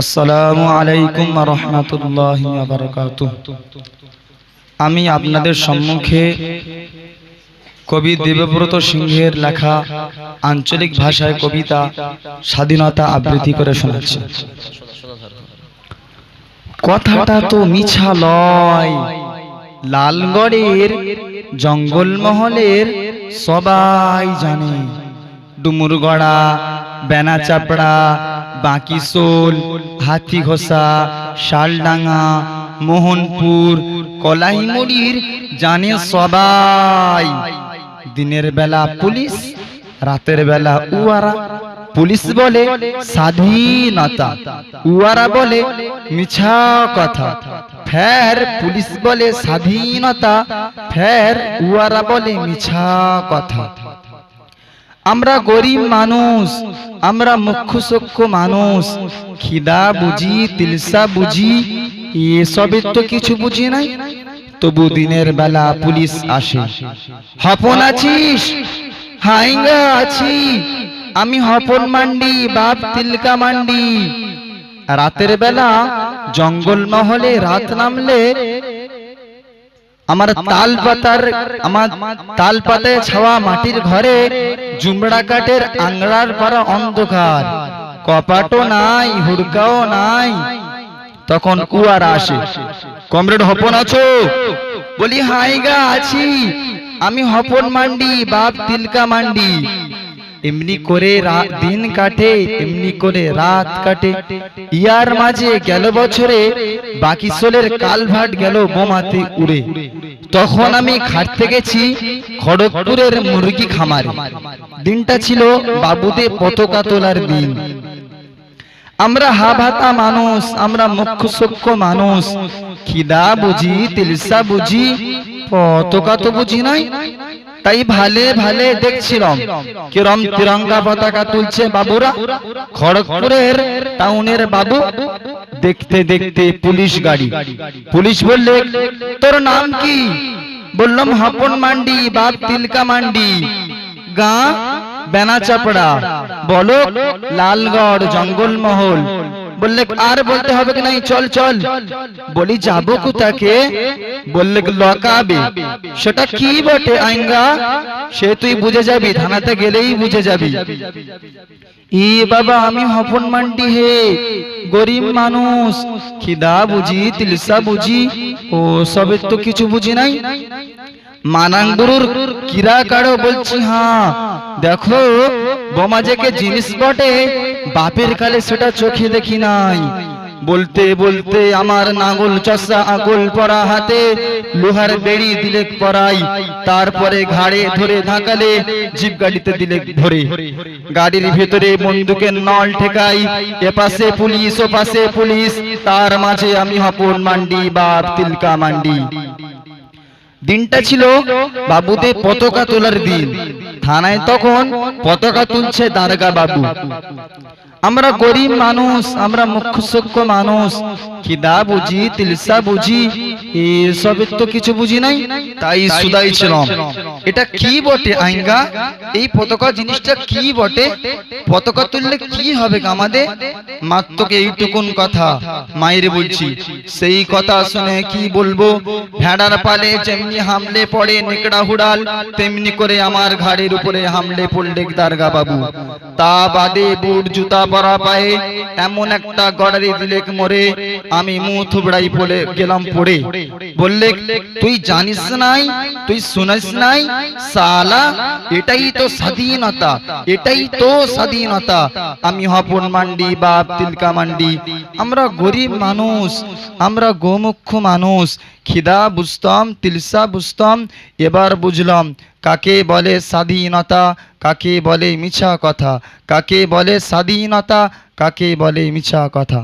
আসসালামু আলাইকুম রহমতুল্লাহ আমি আপনাদের সম্মুখে কবি দেবব্রত সিংহের লেখা আঞ্চলিক ভাষায় কবিতা স্বাধীনতা আবৃত্তি করে শোনাচ্ছি। কথাটা তো মিছা লয়, লালগড়ের জঙ্গলমহলের সবাই জানে, ডুমুরগড়া বেনা বাঁকিশোল হাতিঘোষা শালডাঙ্গা মোহনপুর কলাইমুড়ির জানে সবাই। দিনের বেলা পুলিশ রাতের বেলা উয়ারা। পুলিশ বলে স্বাধীনতা। উয়ারা বলে মিছা কথা। ফের পুলিশ বলে স্বাধীনতা। ফের উয়ারা বলে মিছা কথা। আমরা গরিব মানুষ, আমরা মুখ্য সূক্ষ্ম মানুষ। খিদা বুঝি, তিলসা বুঝি, এসবের তো কিছু বুঝি নাই। তবু দিনের বেলা পুলিশ আসে। হপন আছিস? হাইঙ্গা আছি। আমি হপন মান্ডি, বাপ তিলকা মান্ডি। রাতের বেলা জঙ্গল মহলে রাত নামলে আমার তাল পাতার আমার তাল পাতায় ছাওয়া মাটির ঘরে জুমড়া কাঠের আংড়ার পাড়া অন্ধকার। কপাটও নাই, হুড়কাও নাই। তখন কুয়ার আসে, কমরেড, হপন আছো? বলি হাইগা আছি। আমি হপন মান্ডি, বাপ তিলকা মান্ডি। এমনি করে দিন কাটে, এমনি করে রাত কাটে। ইয়ার মাঝে গেল বছরে, বাকি সোলের কালভাট গেল বোমাতে উড়ে। তখন আমি খাটতে গেছি খড়গপুরের মুরগি খামারে। দিনটা ছিল বাবুদে পতাকা তোলার দিন। আমরা হাভাতা মানুষ, আমরা মুখ্য সূক্ষ্ম মানুষ। খিদা বুঝি, তিলসা বুঝি, পতাকা তো বুঝি নাই তাই ভালে ভালে দেখছিলাম কিরম তিরঙ্গা পতাকা তুলছে বাবুরা? খড়গপুরের টাউনের বাবু। দেখতে দেখতে পুলিশ গাড়ি। পুলিশ বললে, তোর নাম কি? বললাম, হাপন মান্ডি বাপ তিলকা মান্ডি। গা বেনাচাপড়া বলো লালগড় জঙ্গলমহল। বললে আর বলতে হবে কি নাই? চল চল। বলি যাব কোথাকে? বললে লকাবে। সেটা কি বটে আইঙ্গা? সে তুই বুঝে যাবি থানাতে গেলেই বুঝে যাবি। ই বাবা আমি হপন মান্ডি হে গরিব মানুষ। খিদা বুঝি তিলসা বুঝি ও সবের তো কিছু বুঝি নাই। মানাঙ্গুরুর কিরা কাড়ো বলছি হ্যাঁ দেখো বোমা যে কে জিনিস বটে বাপের কালে সেটা চোখে দেখি নাই। বলতে বলতে আমার নাগল চষা আগল পরা হাতে লোহার বেড়ি দিলে পরাই, তারপরে ঘাড়ে ধরে ধাকালে জিপ গাড়িতে দিলে ধরে। গাড়ির ভেতরে বন্দুকের নল ঠেকাই, এপাশে পুলিশ ও পাশে পুলিশ, তার মাঝে আমি হপন মান্ডি, বাপ তিলকা মান্ডি। দিনটা ছিল বাবুদের পতাকা তোলার দিন। থানায় তখন পতাকা তুলছে দারগা বাবু। আমরা গরিব মানুষ, আমরা মুখ্য মানুষ, খিদা বুঝি, তিলসা বুঝি, এসবের তো কিছু বুঝি নাই, তাই সুদাই ছিলাম। এটা কি বটে, আইঙ্গা? এই পতাকা জিনিসটা কি বটে? পতাকা তুললে কি হবে আমাদের মাত্র এইটুকুন কথা, মায়ের বলছি। সেই কথা শুনে কি বলব? ভেড়ার পালে যেমনি হামলে পড়ে, নেকড়া হুড়াল, তেমনি করে আমার ঘাড়ের উপরে হামলে পড়লে দারগা বাবু। তা বাদে বুট, জুতা, পরা পায়ে এমন একটা গড়ারি দিলেক মরে, আমি মুখ থুবড়াই পড়ে গেলাম পড়ে। বললে তুই জানিস নাই তুই শুনিস নাই সালা এটাই তো স্বাধীনতা এটাই তো স্বাধীনতা। আমি হপন মান্ডি বাপ তিলকা মান্ডি। আমরা গরিব মানুষ। আমরা গোমুখ্য মানুষ। খিদা বুঝতাম তিলসা বুঝতাম এবার বুঝলাম কাকে বলে স্বাধীনতা কাকে বলে মিছা কথা কাকে বলে স্বাধীনতা কাকে বলে মিছা কথা।